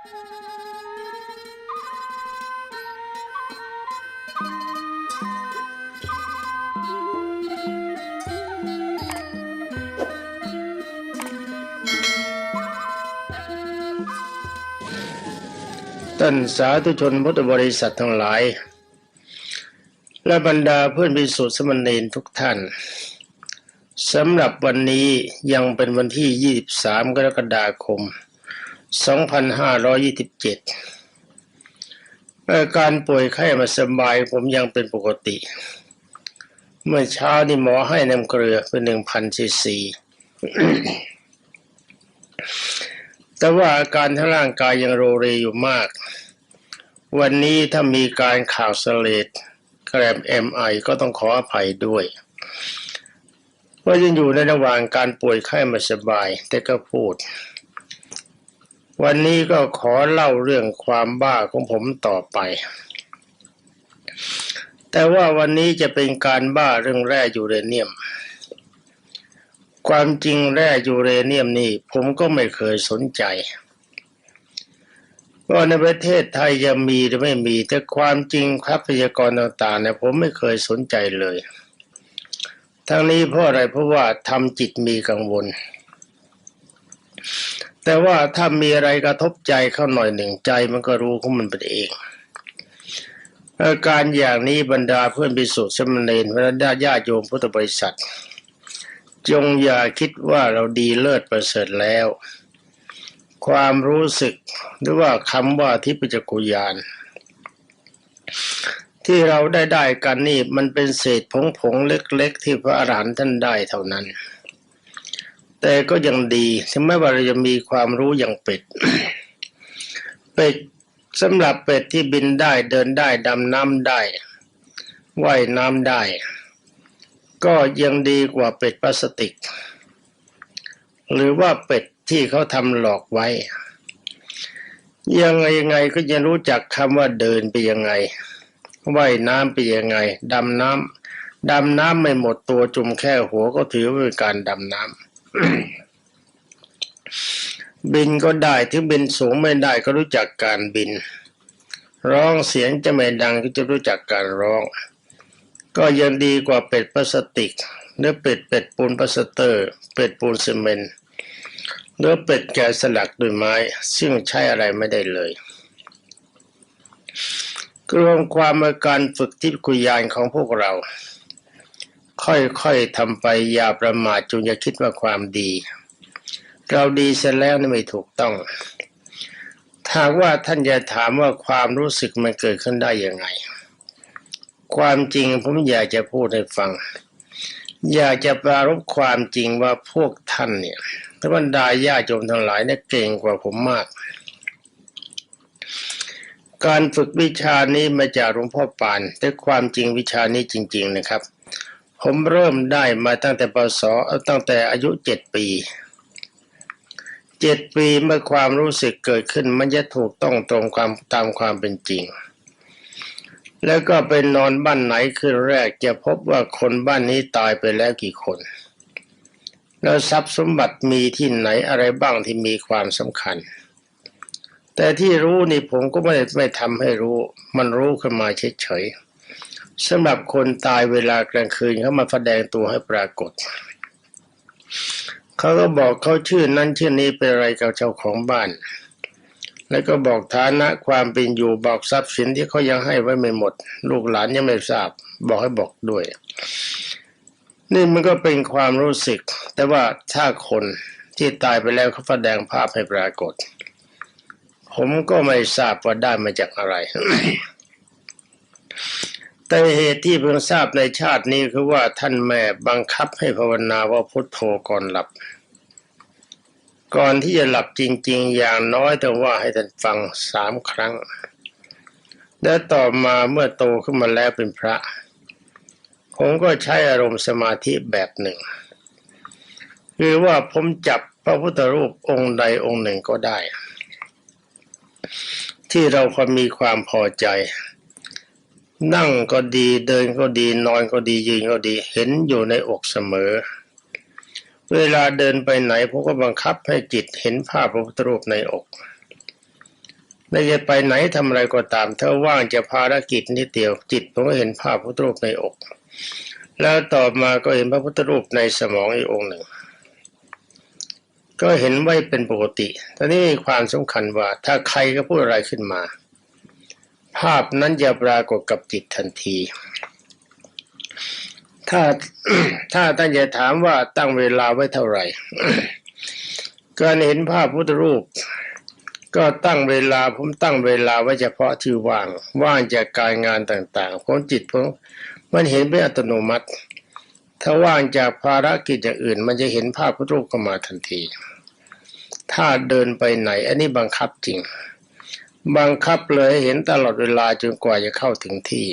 ท่านสาธุชนพุทธบริษัททั้งหลาย และบรรดาเพื่อนพิสุทธิสมณีนทุกท่านสำหรับวันนี้ยังเป็นวันที่ 23 กรกฎาคม 2527 อาการป่วยไข้มาสบายผมยังเป็นปกติ เมื่อเช้านี่หมอให้น้ำเกลือเป็น1,000ซีซีแต่ว่าอาการทั้งร่างกายยังโรเรอยู่มาก วันนี้ถ้ามีการข่าวสเลดแกรมเอ็มไอก็ต้องขออภัยด้วยว่ายังอยู่ในระหว่างการป่วยไข้ไม่สบาย แต่ก็พูด วันนี้ก็ขอเล่าเรื่องความบ้าของผมต่อไป แต่ว่าวันนี้จะเป็นการบ้าเรื่องแร่ยูเรเนียม ความจริงแร่ยูเรเนียมนี่ผมก็ไม่เคยสนใจว่าในประเทศไทยจะมีหรือไม่มี แต่ความจริงครับพยากรต่างๆเนี่ยผมไม่เคยสนใจเลย ทั้งนี้เพราะอะไรเพราะว่าทำจิตมีกังวล แต่ว่าถ้ามีอะไรกระทบใจเข้าหน่อยหนึ่งใจมันก็รู้ของมันเป็นเองอาการอย่างนี้บรรดาเพื่อนพิสุทธิ์สมณเณรบรรดาญาโยมพุทธบริษัท จงอย่าคิดว่าเราดีเลิศประเสริฐแล้ว ความรู้สึกหรือว่าคำว่าทิพยจักรุยาน ที่เราได้ได้กันนี่มันเป็นเศษผงผงๆเล็กๆ ที่พระอรหันต์ท่านได้เท่านั้น แต่ก็ยังดีถึงแม้ว่าเราจะมีความรู้อย่างเป็ด เป็ดสำหรับเป็ดที่บินได้เดินได้ดำน้ำได้ว่ายน้ำได้ ก็ยังดีกว่าเป็ดพลาสติก หรือว่าเป็ดที่เขาทำหลอกไว้ ยังไงยังไงก็ยังรู้จักคำว่าเดินไปยังไงว่ายน้ำไปยังไงดำน้ำดำน้ำไม่หมดตัวจุ่มแค่หัวก็ถือว่าเป็นการดำน้ำ บินก็ได้ถึงบินสูงไม่ได้ก็รู้จักการบิน ร้องเสียงจะไม่ดังก็จะรู้จักการร้อง ก็ยังดีกว่าเป็ดพลาสติกหรือเป็ดเป็ดปูนพลาสเตอร์ เป็ดปูนซีเมนต์หรือเป็ดแกะสลักด้วยไม้ ซึ่งใช้อะไรไม่ได้เลยรวมความอาการฝึกที่กุยานของพวกเรา ค่อยๆทำไปอย่าประมาทจงอย่าคิดว่าความดี เราดีเสร็จแล้วนี่ไม่ถูกต้อง ถ้าว่าท่านจะถามว่าความรู้สึกมันเกิดขึ้นได้ยังไง ความจริงผมอยากจะพูดให้ฟัง อยากจะปรารบความจริงว่าพวกท่านเนี่ยท่านบรรดาญาติโยมทั้งหลายเนี่ยเก่งกว่าผมมาก การฝึกวิชานี้มาจากหลวงพ่อปานแต่ความจริงวิชานี้จริง ๆนะครับ ผมเริ่มได้มาตั้งแต่ปศตั้งแต่อายุเจ็ดปีเจ็ดปีเมื่อความรู้สึกเกิดขึ้นมันจะถูกต้องตรงความตามความเป็นจริง แล้วก็ไปนอนบ้านไหนคืนแรกจะพบว่าคนบ้านนี้ตายไปแล้วกี่คน แล้วทรัพย์สมบัติมีที่ไหนอะไรบ้างที่มีความสำคัญ แต่ที่รู้นี่ผมก็ไม่ไม่ทำให้รู้ มันรู้ขึ้นมาเฉยๆ สำหรับคนตายเวลากลางคืนเขามาแสดงตัวให้ปรากฏ เขาก็บอกเขาชื่อนั้นชื่อนี้เป็นอะไรกับเจ้าของบ้าน แล้วก็บอกฐานะความเป็นอยู่บอกทรัพย์สินที่เขายังให้ไว้ไม่หมด ลูกหลานยังไม่ทราบ บอกให้บอกด้วย นี่มันก็เป็นความรู้สึก แต่ว่าถ้าคนที่ตายไปแล้วเขาแสดงภาพให้ปรากฏ ผมก็ไม่ทราบว่าได้มาจากอะไร แต่เหตุที่เพิ่งทราบในชาตินี้คือว่าท่านแม่บังคับให้ภาวนาว่าพุทโธก่อนหลับ ก่อนที่จะหลับจริง ๆ อย่างน้อยแต่ว่าให้ท่านฟังสามครั้ง และต่อมาเมื่อโตขึ้นมาแล้วเป็นพระ ผมก็ใช้อารมณ์สมาธิแบบหนึ่ง คือว่าผมจับพระพุทธรูปองค์ใดองค์หนึ่งก็ได้ ที่เราพอมีความพอใจ นั่งก็ดีเดินก็ดีนอนก็ดียืนก็ดีเห็นอยู่ในอกเสมอ เวลาเดินไปไหนผมก็บังคับให้จิตเห็นภาพพระพุทธรูปในอกไม่จะไปไหนทำอะไรก็ตามถ้าว่างจะภารกิจนิดเดียวจิตผมก็เห็นภาพพระพุทธรูปในอก แล้วต่อมาก็เห็นพระพุทธรูปในสมองอีกองหนึ่ง ก็เห็นไว้เป็นปกติตอนนี้มีความสำคัญว่าถ้าใครก็พูดอะไรขึ้นมา ภาพนั้นจะปรากฏกับจิตทันที ถ้าถ้าท่านจะถามว่าตั้งเวลาไว้เท่าไหร่ การเห็นภาพพุทธรูป ก็ตั้งเวลาผมตั้งเวลาไว้เฉพาะที่ว่างว่างจากการงานต่างๆผมจิตผมมันเห็นเป็นอัตโนมัติ ถ้าว่างจากภารกิจอย่างอื่น มันจะเห็นภาพพุทธรูปเข้ามาทันที ถ้าเดินไปไหน อันนี้บังคับจริง บังคับเลยเห็นตลอดเวลาจนกว่าจะเข้าถึงที่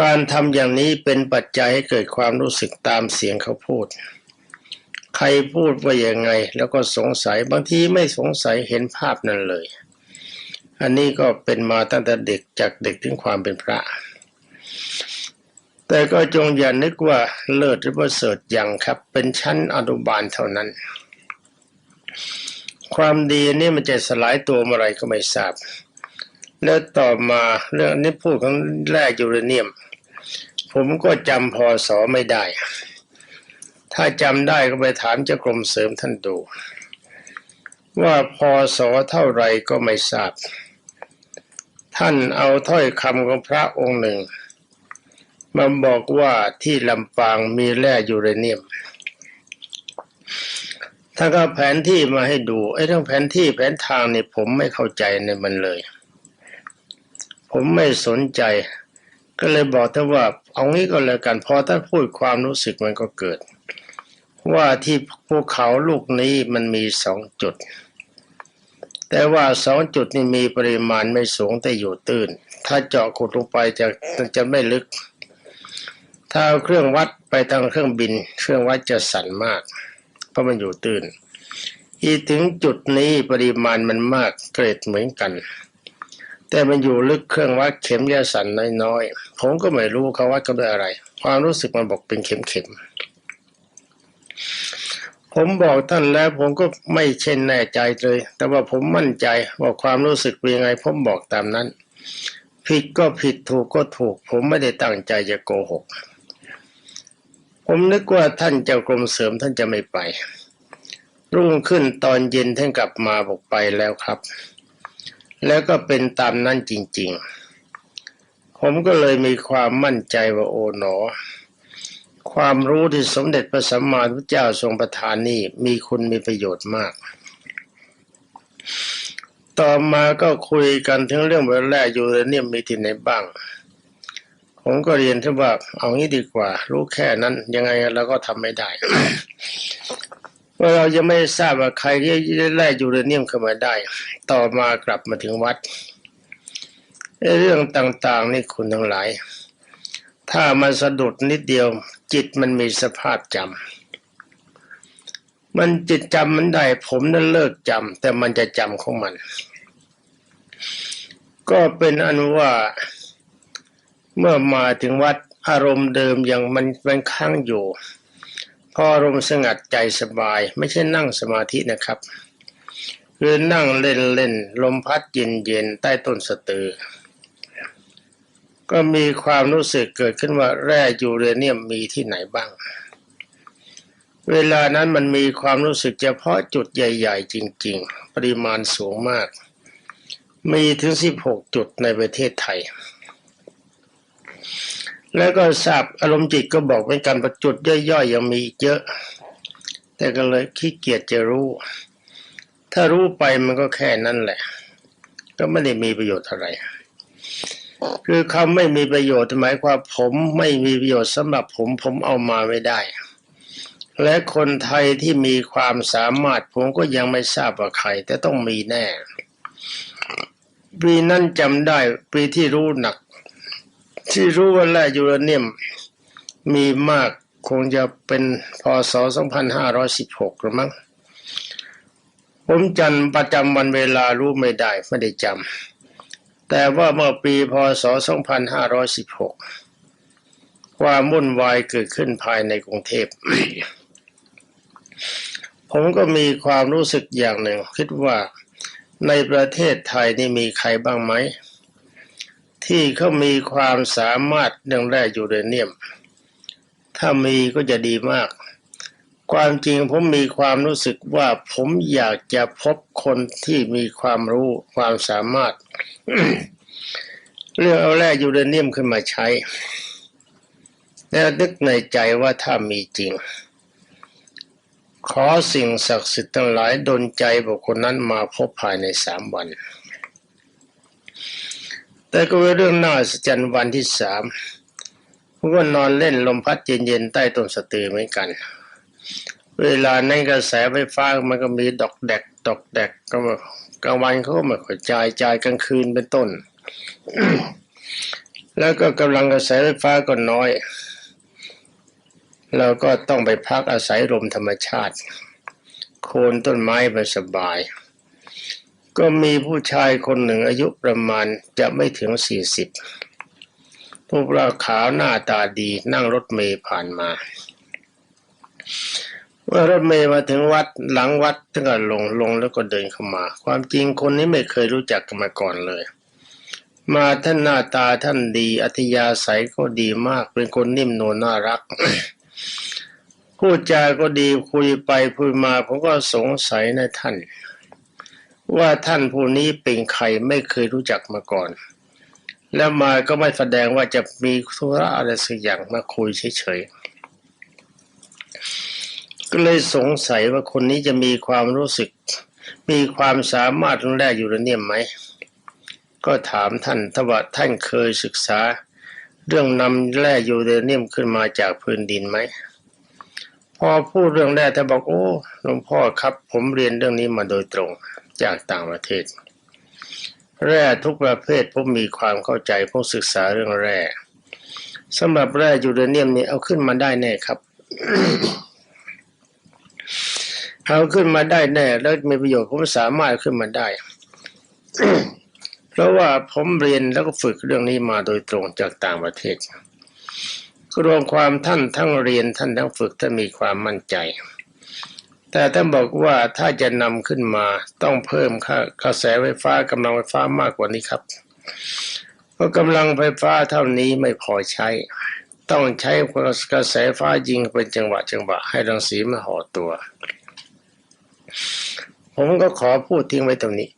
การทำอย่างนี้เป็นปัจจัยให้เกิดความรู้สึกตามเสียงเขาพูด ใครพูดว่ายังไง แล้วก็สงสัยบางทีไม่สงสัยเห็นภาพนั้นเลย อันนี้ก็เป็นมาตั้งแต่เด็กจากเด็กถึงความเป็นพระ แต่ก็จงอย่านึกว่าเลิศหรือประเสริฐอย่างครับ เป็นชั้นอนุบาลเท่านั้น ความดีนี่มันจะสลายตัวเมื่อไรก็ไม่ทราบ แล้วต่อมาเรื่องนี้พูดของแร่ยูเรเนียม ผมก็จำพอสอไม่ได้ ถ้าจำได้ก็ไปถามเจ้ากรมเสริมท่านดู ว่าพอสอเท่าไรก็ไม่ทราบ ท่านเอาถ้อยคำของพระองค์หนึ่ง มาบอกว่าที่ลำปางมีแร่ยูเรเนียม ท่าก็แผนที่มาให้ดูไอ้เรื่องแผนที่แผนทางเนี่ยผมไม่เข้าใจในมันเลย ผมไม่สนใจ ก็เลยบอกท่านว่าเอางี้ก็แล้วกันพอท่านพูดความรู้สึกมันก็เกิด ว่าที่ภูเขาลูกนี้มันมีสองจุด แต่ว่าสองจุดนี่มีปริมาณไม่สูงแต่อยู่ตื้น ถ้าเจาะขุดลงไปจะจะไม่ลึก ถ้าเครื่องวัดไปทางเครื่องบิน เครื่องวัดจะสั่นมาก ราะมันอยู่ตื้น อีถึงจุดนี้ปริมาณมันมากเกรดเหมือนกัน แต่มันอยู่ลึกเครื่องวัดเข็มยาสันน้อยๆ ผมก็ไม่รู้เขาวัดกันด้วยอะไร ความรู้สึกมันบอกเป็นเข็มๆ ผมบอกท่านแล้วผมก็ไม่เช่นแน่ใจเลย แต่ว่าผมมั่นใจว่าความรู้สึกเป็นยังไงผมบอกตามนั้น ผิดก็ผิดถูกก็ถูก ผมไม่ได้ตั้งใจจะโกหก ผมนึกว่าท่านเจ้ากรมเสริมท่านจะไม่ไป รุ่งขึ้นตอนเย็นท่านกลับมาบอกไปแล้วครับ แล้วก็เป็นตามนั้นจริง ๆ ผมก็เลยมีความมั่นใจว่าโอ๋หนอ ความรู้ที่สมเด็จพระสัมมาสัมพุทธเจ้าทรงประทานนี่มีคุณมีประโยชน์มากต่อมาก็คุยกันถึงเรื่องเวลายูเรเนียมีที่ไหนบ้าง ผมก็เรียนที่ว่าเอางี้ดีกว่า รู้แค่นั้น ยังไงเราก็ทำไม่ได้ว่าเราจะไม่ทราบว่าใครที่ได้แร่ยูเรเนียมเข้ามาได้ ต่อมากลับมาถึงวัดเรื่องต่าง ๆ นี่คุณทั้งหลาย ถ้ามันสะดุดนิดเดียว จิตมันมีสภาพจำมันจิตจำมันได้ ผมนั้นเลิกจำแต่มันจะจำของมัน ก็เป็นอันว่า เมื่อมาถึงวัดอารมณ์เดิมยังมันมันค้างอยู่ พออารมณ์สงัดใจสบาย ไม่ใช่นั่งสมาธินะครับคือนั่งเล่นเล่นลมพัดเย็นเย็นใต้ต้นสะตือ ก็มีความรู้สึกเกิดขึ้นว่าแร่ยูเรเนียมมีที่ไหนบ้าง เวลานั้นมันมีความรู้สึกเฉพาะจุดใหญ่ ๆ จริง ๆ ปริมาณสูงมาก มีถึง 16 จุดในประเทศไทย แล้วก็ทราบอารมณ์จิตก็บอกเป็นการประจุดย่อยๆยังมีเยอะ แต่ก็เลยขี้เกียจจะรู้ ถ้ารู้ไปมันก็แค่นั้นแหละ ก็ไม่ได้มีประโยชน์อะไร คือคำไม่มีประโยชน์หมายความผมไม่มีประโยชน์สำหรับผมผมเอามาไม่ได้ และคนไทยที่มีความสามารถผมก็ยังไม่ทราบว่าใคร แต่ต้องมีแน่ปีนั้นจำได้ปีที่รู้หนัก ที่รู้ว่าแร่ยูเรเนียมมีมากคงจะเป็นพศ 2516 หรือมั้ง ผมจันประจำวันเวลารู้ไม่ได้ ไม่ได้จำ แต่ว่าเมื่อปีพศ 2516 ความวุ่นวายเกิดขึ้นภายในกรุงเทพ ผมก็มีความรู้สึกอย่างหนึ่ง คิดว่าในประเทศไทยนี่มีใครบ้างไหม ที่เขามีความสามารถเรื่องแร่ยูเรเนียม ถ้ามีก็จะดีมาก ความจริงผมมีความรู้สึกว่าผมอยากจะพบคนที่มีความรู้ความสามารถ เรื่องเอาแร่ยูเรเนียมขึ้นมาใช้ แล้วนึกในใจว่าถ้ามีจริง ขอสิ่งศักดิ์สิทธิ์ทั้งหลายดลใจบุคคลนั้นมาพบภายในสามวัน แต่ก็เป็นเรื่องน่าสะใจรรย์วันที่สามผมก็นอนเล่นลมพัดเย็นๆใต้ต้นสะตือเหมือนกัน เวลานั้นกระแสไฟฟ้ามันก็มีดอกแดกดอกแดกก็กลางวันเขาก็ไม่ค่อยจ่ายจ่ายกลางคืนเป็นต้น แล้วก็กำลังกระแสไฟฟ้าก็น้อยเราก็ต้องไปพักอาศัยลมธรรมชาติ โคนต้นไม้มันสบาย ก็มีผู้ชายคนหนึ่งอายุประมาณจะไม่ถึงสี่สิบพวกเราขาวหน้าตาดีนั่งรถเมย์ผ่านมาเมื่อรถเมย์มาถึงวัดหลังวัดถึงก็ลงลงแล้วก็เดินเข้ามา ความจริงคนนี้ไม่เคยรู้จักกันมาก่อนเลย มาท่านหน้าตาท่านดี อัธยาศัยก็ดีมาก เป็นคนนิ่มนวลน่ารักพูดจาก็ดีคุยไปคุยมาผมก็สงสัยในท่าน ว่าท่านผู้นี้เป็นใครไม่เคยรู้จักมาก่อน แล้วมาก็ไม่แสดงว่าจะมีธุระอะไรสักอย่างมาคุยเฉยๆ ก็เลยสงสัยว่าคนนี้จะมีความรู้สึก มีความสามารถเรื่องแร่ยูเระเนียมไหม ก็ถามท่านถ้าว่าท่านเคยศึกษา เรื่องนำแร่ยูเรเนียมขึ้นมาจากพื้นดินไหมพอพูดเรื่องแร่ท่านบอกโอ้หลวงพ่อครับ ผมเรียนเรื่องนี้มาโดยตรง จากต่างประเทศ แร่ทุกประเภทผมมีความเข้าใจผมศึกษาเรื่องแร่สำหรับแร่ยูเรเนียมนี่เอาขึ้นมาได้แน่ครับ เอาขึ้นมาได้แน่ แล้วมีประโยชน์ผมสามารถขึ้นมาได้ เพราะว่าผมเรียนแล้วก็ฝึกเรื่องนี้มาโดยตรงจากต่างประเทศรวมความท่านทั้งเรียนท่านทั้งฝึกท่านมีความมั่นใจ แต่ท่านบอกว่าถ้าจะนำขึ้นมาต้องเพิ่มค่ากระแสไฟฟ้ากำลังไฟฟ้ามากกว่านี้ครับ เพราะกำลังไฟฟ้าเท่านี้ไม่พอใช้ ต้องใช้กระแสไฟฟ้ายิงเป็นจังหวะจังหวะให้รังสีมาห่อตัว ผมก็ขอพูดทิ้งไว้ตรงนี้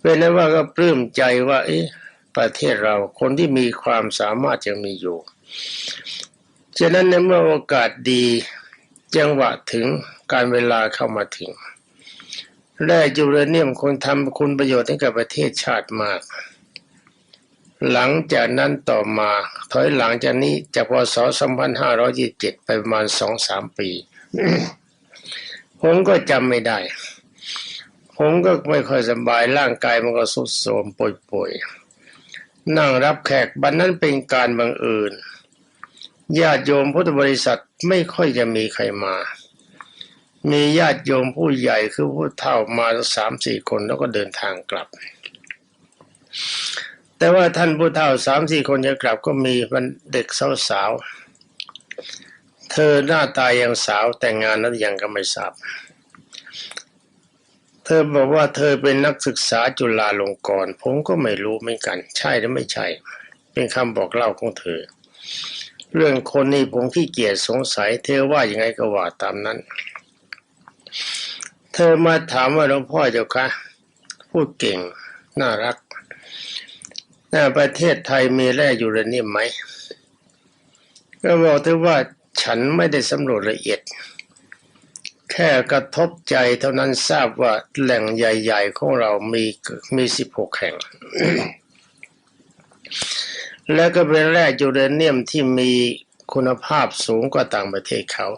เป็นนั้นว่าก็ปลื้มใจว่า เอ๊ะประเทศเราคนที่มีความสามารถยังมีอยู่ ฉะนั้นในเมื่อโอกาสดี จังหวะถึงการเวลาเข้ามาถึง แร่ยูเรเนียมคนทำคุณประโยชน์ให้กับประเทศชาติมาก หลังจากนั้นต่อมาถอยหลังจากนี้จากพศ 2527 ไปประมาณ 2-3 ปี ผมก็จำไม่ได้ ผมก็ไม่ค่อยสบายร่างกายมันก็สุดโทรมป่วยๆ นั่งรับแขกบันนั้นเป็นการบังเอิญญาติโยมพุทธบริษัท ไม่ค่อยจะมีใครมา มีญาติโยมผู้ใหญ่คือผู้เฒ่ามาสามสี่คนแล้วก็เดินทางกลับ แต่ว่าท่านผู้เฒ่าสามสี่คนจะกลับก็มีมันเด็กสาวๆเธอหน้าตายังสาวแต่งงานนั้นยังก็ไม่ทราบเธอบอกว่าเธอเป็นนักศึกษาจุฬาลงกรณ์ผมก็ไม่รู้เหมือนกัน ใช่หรือไม่ใช่ เป็นคำบอกเล่าของเธอ เรื่องคนนี้ผมขี้เกียจสงสัย เธอว่ายังไงก็ว่าตามนั้น เธอมาถามว่าหลวงพ่อเจ้าคะพูดเก่ง น่ารักน้าประเทศไทยมีแร่ยูเรเนียมไหม ก็บอกเธอว่าฉันไม่ได้สำรวจละเอียด แค่กระทบใจเท่านั้นทราบว่าแหล่งใหญ่ ๆ ของเรามีมีสิบหกแห่ง แล้วก็เป็นแร่ยูเรเนียมที่มีคุณภาพสูงกว่าต่างประเทศเขา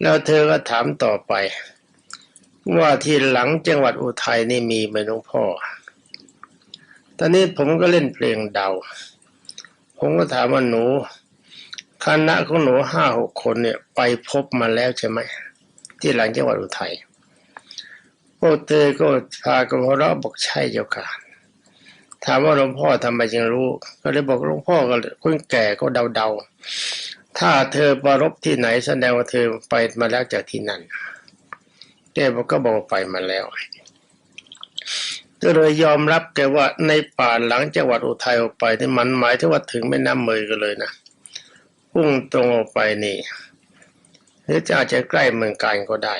แล้วเธอก็ถามต่อไป ว่าที่หลังจังหวัดอุทัยนี่มีไหมหลวงพ่อ ตอนนี้ผมก็เล่นเพลงเดา ผมก็ถามว่าหนูคณะของหนูห้าหกคนเนี่ยไปพบมาแล้วใช่ไหม ที่หลังจังหวัดอุทัยพวกเธอก็พากันหัวเราะบอกใช่เจ้าค่ะ ถามว่าหลวงพ่อทำไมจึงรู้ ก็เลยบอกหลวงพ่อก็คนแก่ก็เดาๆ ถ้าเธอประรบที่ไหนแสดงว่าเธอไปมาแล้วจากที่นั่นแกบอกก็บอกไปมาแล้วก็เลยยอมรับแกว่าในป่าหลังจังหวัดอุทัยออกไปนี่มันหมายถึงว่าถึงแม่น้ำเมยกันเลยนะพุ่งตรงออกไปนี่หรือจะอาจจะใกล้เมืองการก็ได้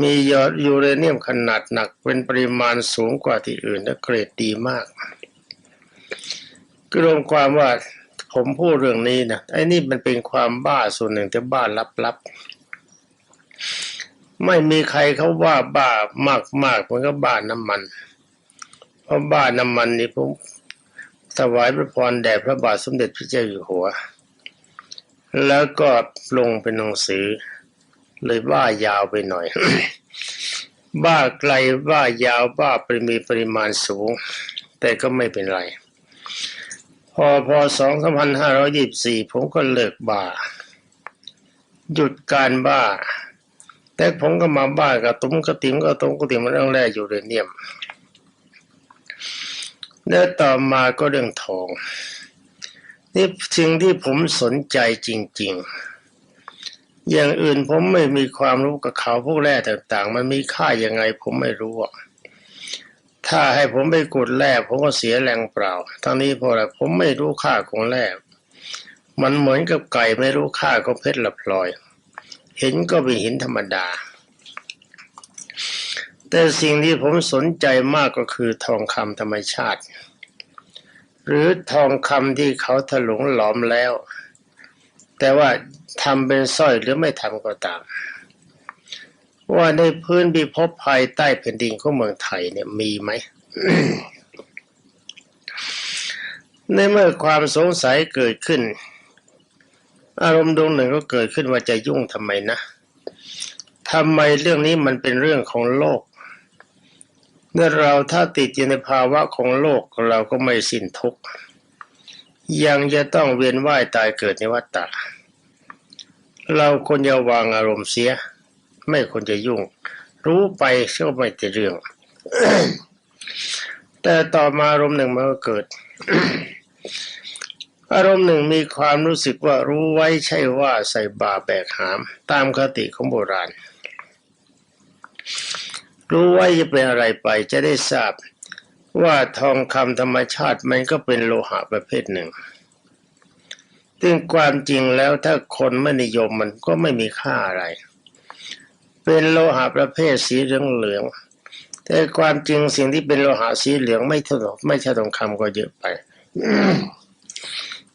มียอดยูเรเนียมขนาดหนักเป็นปริมาณสูงกว่าที่อื่นและเกรดดีมากก็รวมความว่าผมพูดเรื่องนี้นะไอ้นี่มันเป็นความบ้าส่วนหนึ่งแต่บ้าลับๆไม่มีใครเขาว่าบ้ามากๆมันก็บ้าน้ำมัน เพราะบ้าน้ำมันนี่ผมถวายพระพรแด่พระบาทสมเด็จพระเจ้าอยู่หัว แล้วก็ลงเป็นหนังสือ เลยบ้ายาวไปหน่อย บ้าไกลบ้ายาวบ้าปริมีปริมาณสูง แต่ก็ไม่เป็นไร พอพอสองพันห้าร้อยยี่สี่ผมก็เลิกบ้า หยุดการบ้า แต่ผมก็มาบ้ากับตุ้มกระติ๋มกับตุ้มกระติ๋มมันเรื่องแรกอยู่เรเนียมแล้วต่อมาก็เรื่องทองนี่สิ่งที่ผมสนใจจริง ๆ อย่างอื่นผมไม่มีความรู้กับเขาพวกแร่ต่างๆ มันมีค่ายังไงผมไม่รู้อะถ้าให้ผมไปกดแร่ผมก็เสียแรงเปล่า ทั้งนี้เพราะอะไรผมไม่รู้ค่าของแร่มันเหมือนกับไก่ไม่รู้ค่าของเพชรละพลอย เห็นก็เป็นหินธรรมดา แต่สิ่งที่ผมสนใจมากก็คือทองคำธรรมชาติ หรือทองคำที่เขาถลุงหลอมแล้ว แต่ว่า ทำเป็นสร้อยหรือไม่ทำก็ตาม ว่าในพื้นพิภพภายใต้แผ่นดินของเมืองไทยเนี่ยมีไหมในเมื่อความสงสัยเกิดขึ้น อารมณ์ดวงหนึ่งก็เกิดขึ้นว่าจะยุ่งทำไมนะทำไมเรื่องนี้มันเป็นเรื่องของโลกเมื่อเราถ้าติดอยู่ในภาวะของโลกเราก็ไม่สิ้นทุกข์ยังจะต้องเวียนว่ายตายเกิดในวัฏฏะ เราควรจะวางอารมณ์เสีย ไม่ควรจะยุ่ง รู้ไปก็ไม่จะเรื่อง แต่ต่อมาอารมณ์หนึ่งมันก็เกิด อารมณ์หนึ่งมีความรู้สึกว่ารู้ไว้ใช่ว่าใส่บาแบกหาม ตามคติของโบราณ รู้ไว้จะเป็นอะไรไปจะได้ทราบว่าทองคำธรรมชาติมันก็เป็นโลหะประเภทหนึ่ง ซึ่งความจริงแล้วถ้าคนไม่นิยมมันก็ไม่มีค่าอะไร เป็นโลหะประเภทสีเหลืองเหลืองแต่ความจริงสิ่งที่เป็นโลหะสีเหลืองไม่เท่าไม่ใช่ทองคำก็เยอะไป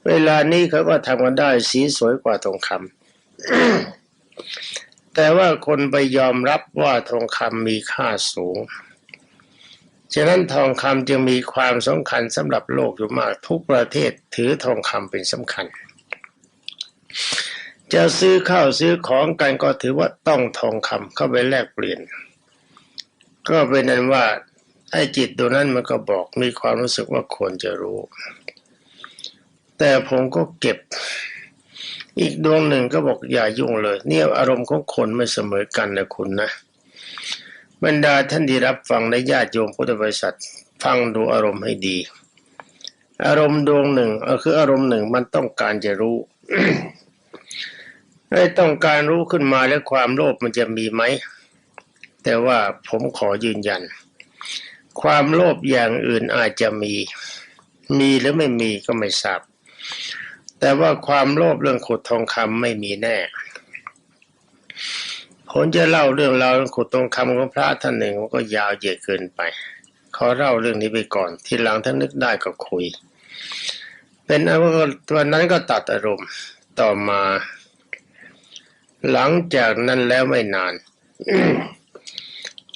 เวลานี้เขาก็ทำกันได้สีสวยกว่าทองคำแต่ว่าคนไปยอมรับว่าทองคำมีค่าสูง ฉะนั้นทองคำจึงมีความสำคัญสำหรับโลกอยู่มากทุกประเทศถือทองคำเป็นสำคัญ จะซื้อข้าวซื้อของกันก็ถือว่าต้องทองคำเข้าไปแลกเปลี่ยน ก็เป็นนั้นว่าไอ้จิตตัวนั้นมันก็บอกมีความรู้สึกว่าควรจะรู้ แต่ผมก็เก็บ อีกดวงหนึ่งก็บอกอย่ายุ่งเลย เนี่ยอารมณ์ของคนไม่เสมอกันนะคุณนะ บรรดาท่านที่รับฟังในญาติโยมพุทธบริษัทฟังดูอารมณ์ให้ดี อารมณ์ดวงหนึ่งคืออารมณ์หนึ่งมันต้องการจะรู้ ไอ้ต้องการรู้ขึ้นมาแล้วความโลภมันจะมีไหม แต่ว่าผมขอยืนยัน ความโลภอย่างอื่นอาจจะมี มีหรือไม่มีก็ไม่ทราบ แต่ว่าความโลภเรื่องขุดทองคำไม่มีแน่ผมจะเล่าเรื่องราวขุดทองคำของพระท่านหนึ่งมันก็ยาวเหยียดเกินไป ขอเล่าเรื่องนี้ไปก่อน ทีหลังถ้านึกได้ก็คุย เป็นอันว่าวันนั้นก็ตัดอารมณ์ต่อมา หลังจากนั้นแล้วไม่นาน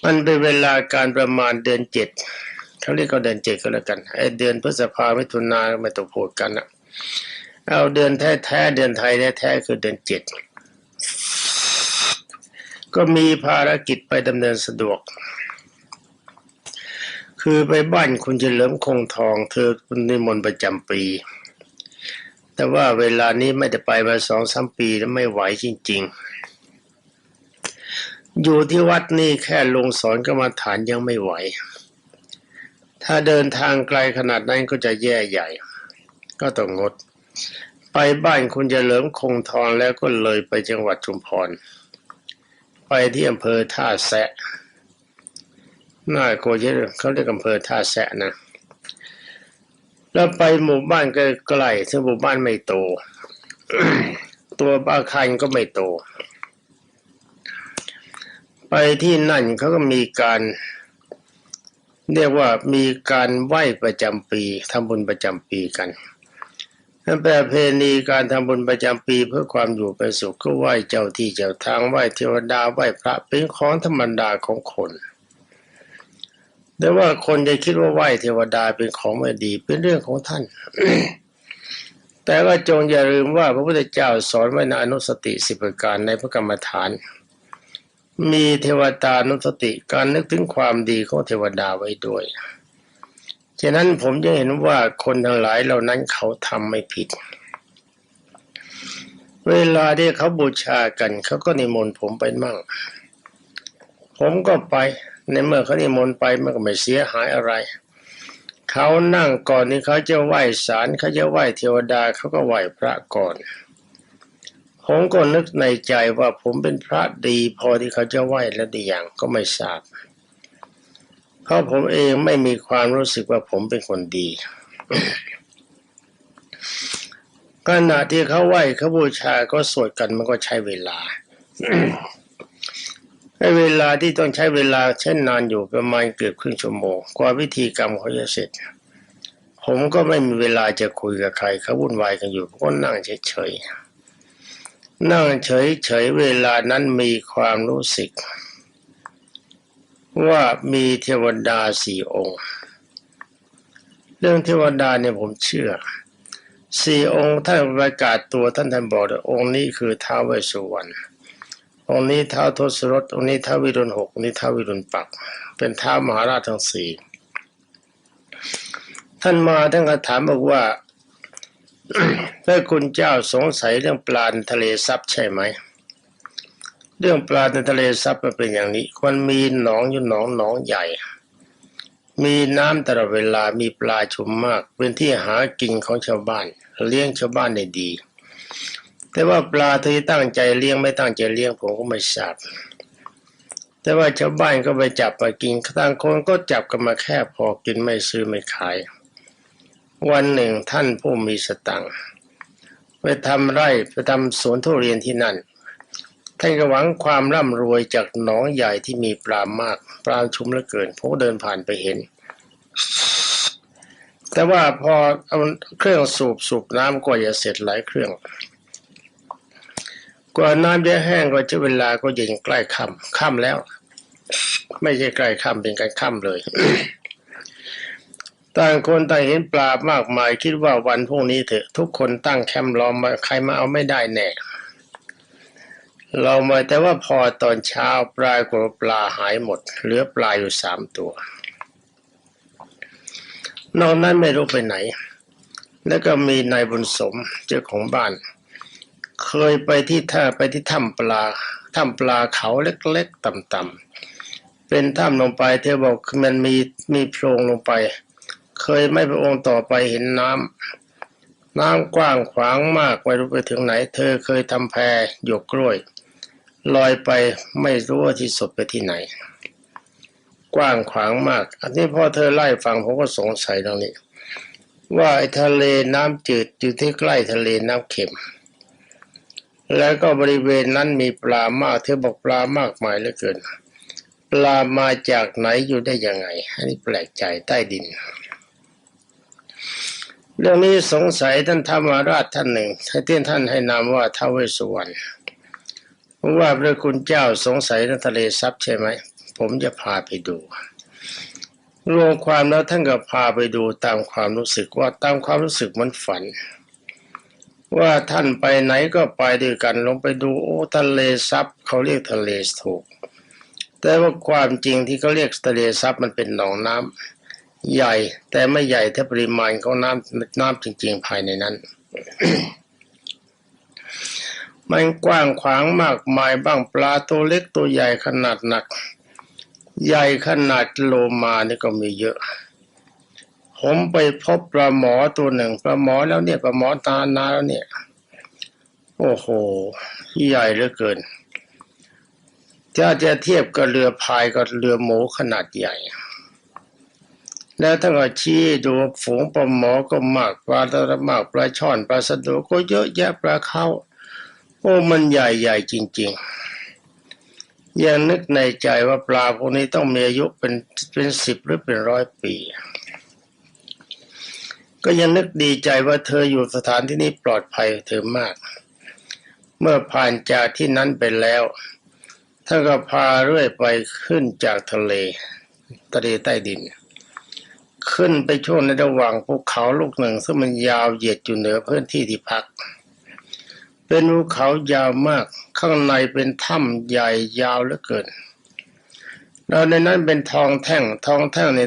มันเป็นเวลาการประมาณเดือนเจ็ดเขาเรียกก็เดือนเจ็ดก็แล้วกันไอเดือนพฤษภามิถุนาไม่ต้องพูดกันนะเอาเดือนแท้ๆเดือนไทยแท้ๆคือเดือนเจ็ดก็มีภารกิจไปดำเนินสะดวก คือไปบ้านคุณเฉลิมคงทอง เธอคุณนิมนต์ประจำปี แต่ว่าเวลานี้ไม่ได้ไปมาสองสามปีแล้วไม่ไหวจริง ๆ อยู่ที่วัดนี่แค่ลงสอนกรรมฐานยังไม่ไหว ถ้าเดินทางไกลขนาดนั้นก็จะแย่ใหญ่ ก็ต้องงด ไปบ้านคุณจะเลิมคงทองแล้วก็เลยไปจังหวัดชุมพร ไปที่อำเภอท่าแซะน่าโกเยเขาเรียกอำเภอท่าแซะนะ แล้วไปหมู่บ้านใกล้ๆซึ่งหมู่บ้านไม่โต ตัวอาคารก็ไม่โต ไปที่นั่นเขาก็มีการเรียกว่ามีการไหว้ประจำปีทำบุญประจำปีกันนั่นเป็นประเพณีการทำบุญประจำปีเพื่อความอยู่เป็นสุขก็ไหว้เจ้าที่เจ้าทางไหว้เทวดาไหว้พระเป็นของธรรมดาของคน แต่ว่าคนจะคิดว่าไหว้เทวดาเป็นของไม่ดีเป็นเรื่องของท่าน แต่ว่าจงอย่าลืมว่าพระพุทธเจ้าสอนไว้ในอนุสติสิบประการในพระกรรมฐาน มีเทวตานุสติการนึกถึงความดีของเทวดาไว้ด้วย ฉะนั้นผมจะเห็นว่าคนทั้งหลายเหล่านั้นเขาทำไม่ผิด เวลาที่เขาบูชากันเขาก็นิมนต์ผมไปมั่ง ผมก็ไป ในเมื่อเขานิมนต์ไปมันก็ไม่เสียหายอะไร เขานั่งก่อนนี่เขาจะไหว้ศาลเขาจะไหว้เทวดาเขาก็ไหว้พระก่อน ผมก็นึกในใจว่าผมเป็นพระดีพอที่เขาจะไหว้แล้วดีอย่างก็ไม่ทราบ เพราะผมเองไม่มีความรู้สึกว่าผมเป็นคนดีขณะที่เขาไหว้เขาบูชาก็สวดกันมันก็ใช้เวลา เวลาที่ต้องใช้เวลาเช่นนานอยู่ประมาณเกือบครึ่งชั่วโมงกว่าพิธีกรรมเขาจะเสร็จ ผมก็ไม่มีเวลาจะคุยกับใครเขาวุ่นวายกันอยู่ก็นั่งเฉยๆนั่งเฉยๆเวลานั้นมีความรู้สึก ว่ามีเทวดาสี่องค์ เรื่องเทวดาเนี่ยผมเชื่อสี่องค์ท่านประกาศตัวท่านท่านบอกองค์นี้คือท้าวเวสสุวรรณ องค์นี้ท้าทศรถองค์นี้ท้าววิรุณหกนี้ท้าววิรุณปัก เป็นท้ามหาราชทั้งสี่ท่านมาท่านก็ถามบอกว่าถ้าคุณเจ้าสงสัยเรื่องปลาในทะเลซับใช่ไหม เรื่องปลาในทะเลซับมันเป็นอย่างนี้มันมีหนองอยู่หนองหนองใหญ่ มีน้ำตลอดเวลามีปลาชุมมาก เป็นที่หากินของชาวบ้าน เลี้ยงชาวบ้านได้ดี แต่ว่าปลาที่ตั้งใจเลี้ยงไม่ตั้งใจเลี้ยงผมก็ไม่ทราบแต่ว่าชาวบ้านก็ไปจับมากินต่างคนก็จับกันมาแค่พอกินไม่ซื้อไม่ขาย วันหนึ่งท่านผู้มีสตังค์ไปทำไร่ไปทำสวนทุเรียนที่นั่น ท่านก็หวังความร่ำรวยจากหนองใหญ่ที่มีปลามาก ปลาชุมเหลือเกินผมเดินผ่านไปเห็น แต่ว่าพอเอาเครื่องสูบสูบน้ำก็จะเสร็จหลายเครื่อง กว่าน้ำจะแห้งก็จะเวลาก็เย็นใกล้ค่ำค่ำแล้ว ไม่ใช่ใกล้ค่ำเป็นการค่ำเลยต่างคนต่างเห็นปลามากมายคิดว่าวันพรุ่งนี้เถอะทุกคนตั้งแคมป์รอมาใครมาเอาไม่ได้แน่เรามาแต่ว่าพอตอนเช้าปลายกว่าปลาหายหมด เหลือปลาอยู่สามตัวนอกนั้นไม่รู้ไปไหน แล้วก็มีนายบุญสมเจ้าของบ้าน เคยไปที่ท่าไปที่ถ้ำปลาถ้ำปลาเขาเล็กๆต่ำๆเป็นถ้ำลงไปเธอบอกมันมีมีโพรงลงไป เคยไม่พระองค์ต่อไปเห็นน้ำน้ำกว้างขวางมากไม่รู้ไปถึงไหน เธอเคยทำแพหยกกล้วย ลอยไปไม่รู้ว่าที่สุดไปที่ไหน กว้างขวางมาก อันนี้พอเธอไล่ฟังผมก็สงสัยตรงนี้ ว่าไอ้ทะเลน้ำจืดอยู่ที่ใกล้ทะเลน้ำเค็ม แล้วก็บริเวณนั้นมีปลามากเธอบอกปลามากมายเหลือเกิน ปลามาจากไหนอยู่ได้ยังไง อันนี้แปลกใจใต้ดิน เรื่องนี้สงสัยท่านธรรมราชท่านหนึ่งที่ท่านให้นามว่าท้าวเวสสุวรรณว่าพระคุณเจ้าสงสัยในทะเลซับใช่ไหม ผมจะพาไปดูรวมความแล้วท่านก็พาไปดูตามความรู้สึกว่าตามความรู้สึกมันฝัน ว่าท่านไปไหนก็ไปด้วยกันลงไปดูโอ้ทะเลซับเขาเรียกทะเลถูก แต่ว่าความจริงที่เขาเรียกทะเลซับมันเป็นหนองน้ำใหญ่แต่ไม่ใหญ่ถ้าปริมาณของน้ำน้ำจริง ๆ ภายในนั้น มันกว้างขวางมากมายบ้างปลาตัวเล็กตัวใหญ่ขนาดหนัก ใหญ่ขนาดโลมานี่ก็มีเยอะ ผมไปพบปลาหมอตัวหนึ่งปลาหมอแล้วเนี่ยปลาหมอตานาแล้วเนี่ย โอ้โห ใหญ่เหลือเกิน ถ้าจะเทียบกับเรือพายกับเรือหมูขนาดใหญ่ แล้วถ้าก็ชี้ดูฝูงปลาหมอก็มากปลาตะมากปลาช่อนปลาสะโดก็เยอะแยะปลาเข้า โอ้มันใหญ่ใหญ่จริง ๆ ยังนึกในใจว่าปลาพวกนี้ต้องมีอายุเป็นเป็นสิบหรือเป็นร้อยปี ก็ยังนึกดีใจว่าเธออยู่สถานที่นี้ปลอดภัยเธอมาก เมื่อผ่านจากที่นั้นไปแล้วท่านก็พาเรื่อยไปขึ้นจากทะเลทะเลใต้ดิน ขึ้นไปช่วงในระหว่างภูเขาลูกหนึ่ง ซึ่งมันยาวเหยียดอยู่เหนือพื้นที่ที่พัก เป็นภูเขายาวมากข้างในเป็นถ้ำใหญ่ยาวเหลือเกินแล้วในนั้นเป็นทองแท่งทองแท่งใน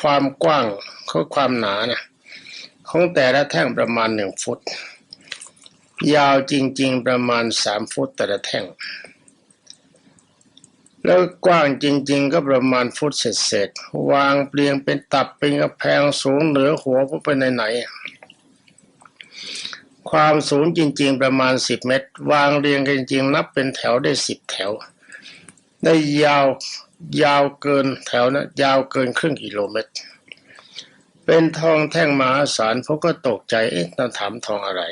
ความกว้างเขาความหนานะ ของแต่ละแท่งประมาณหนึ่งฟุต ยาวจริง ๆ ประมาณสามฟุตแต่ละแท่ง แล้วกว้างจริง ๆ ก็ประมาณฟุตเศษๆวางเปลียงเป็นตับเป็นกระแพงสูงเหนือหัวผู้ไปไหนๆความสูงจริง ๆ ประมาณสิบเมตร วางเรียงกันจริง ๆ นับเป็นแถวได้สิบแถว ได้ยาวยาวเกินแถวนะยาวเกินครึ่งกิโลเมตร เป็นทองแท่งมหาศาลพวกก็ตกใจ เอ๊ะต้องถามทองอะไร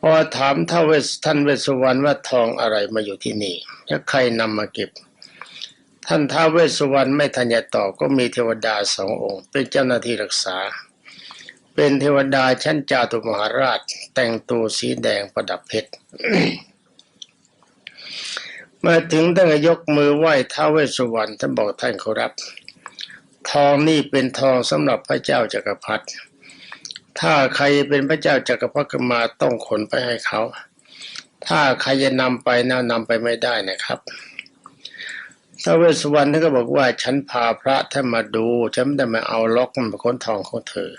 พอถามท่าเวสท่านเวสุวรรณว่าทองอะไรมาอยู่ที่นี่แล้วใครนำมาเก็บ ท่านท้าเวสสุวรรณไม่ทันจะตอบก็มีเทวดาสององค์ เป็นเจ้าหน้าที่รักษา เป็นเทวดาชั้นจาตุมหาราช แต่งตัวสีแดงประดับเพชรมาถึงท่านยกมือไหว้ท้าเวสสุวรรณท่านบอกท่านเคารพ ทองนี่เป็นทองสำหรับพระเจ้าจักรพรรดิถ้าใครเป็นพระเจ้าจักรพรรดิมาต้องขนไปให้เขา ถ้าใครจะนำไปน่านำไปไม่ได้นะครับท้าเวสสุวรรณท่านก็บอกว่าฉันพาพระท่านมาดูฉันไม่ได้มาเอาล็อกมันเป็นคนทองของเธอ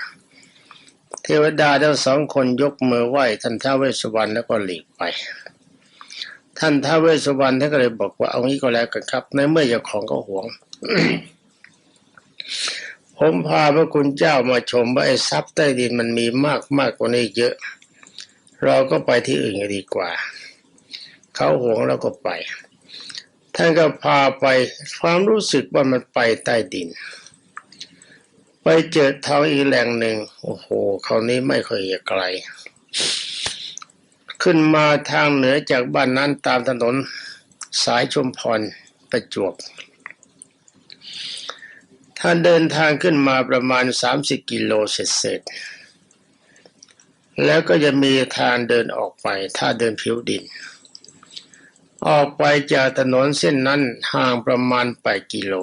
เทวดาทั้งสองคนยกมือไหว้ท่านท้าวเวสสุวรรณแล้วก็หลีกไป ท่านท้าวเวสสุวรรณท่านก็เลยบอกว่าเอางี้ก็แล้วกันครับ ในเมื่อเจ้าของก็หวง ผมพาพระคุณเจ้ามาชมว่าไอ้ทรัพย์ใต้ดินมันมีมากมากกว่านี้เยอะ เราก็ไปที่อื่นดีกว่า เขาห่วงแล้วก็ไป ท่านก็พาไปความรู้สึกว่ามันไปใต้ดิน ไปเจอเทาอีแหล่งหนึ่งโอ้โหคราวนี้ไม่ค่อยจะไกล ขึ้นมาทางเหนือจากบ้านนั้นตามถนนสายชุมพรประจวบ ท่านเดินทางขึ้นมาประมาณ 30 กิโลเศษแล้วก็จะมีทางเดินออกไป ถ้าเดินผิวดิน ออกไปจากถนนเส้นนั้นห่างประมาณ 8 กิโล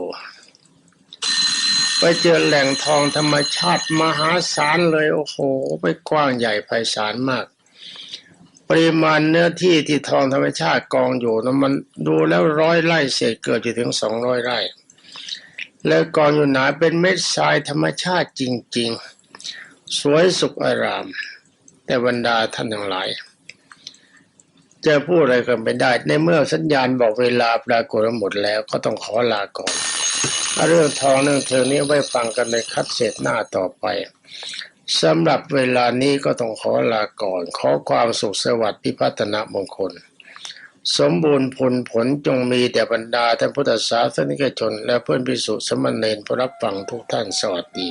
ไปเจอแหล่งทองธรรมชาติมหาศาลเลยโอ้โห ไปกว้างใหญ่ไพศาลมาก ปริมาณเนื้อที่ที่ทองธรรมชาติกองอยู่นะมันดูแล้วร้อยไร่เศษเกิดจะถึงสองร้อยไร่ แล้วกองอยู่หนาเป็นเม็ดทรายธรรมชาติจริง ๆ สวยสุขอาราม แต่บรรดาท่านทั้งหลาย จะพูดอะไรกันไปได้ ในเมื่อสัญญาณบอกเวลาปรากฏหมดแล้วก็ต้องขอลาก่อนเอาเรื่องทองเรื่องเธอนี้ไว้ฟังกันในคัดเศษหน้าต่อไปสำหรับเวลานี้ก็ต้องขอลาก่อน ขอความสุขสวัสดิ์พิพัฒนมงคล สมบูรณ์ผลผลจงมีแต่บรรดาท่านพุทธศาสนิกชน และเพื่อนพิสุสมณเณรผู้รับฟังทุกท่านสวัสดี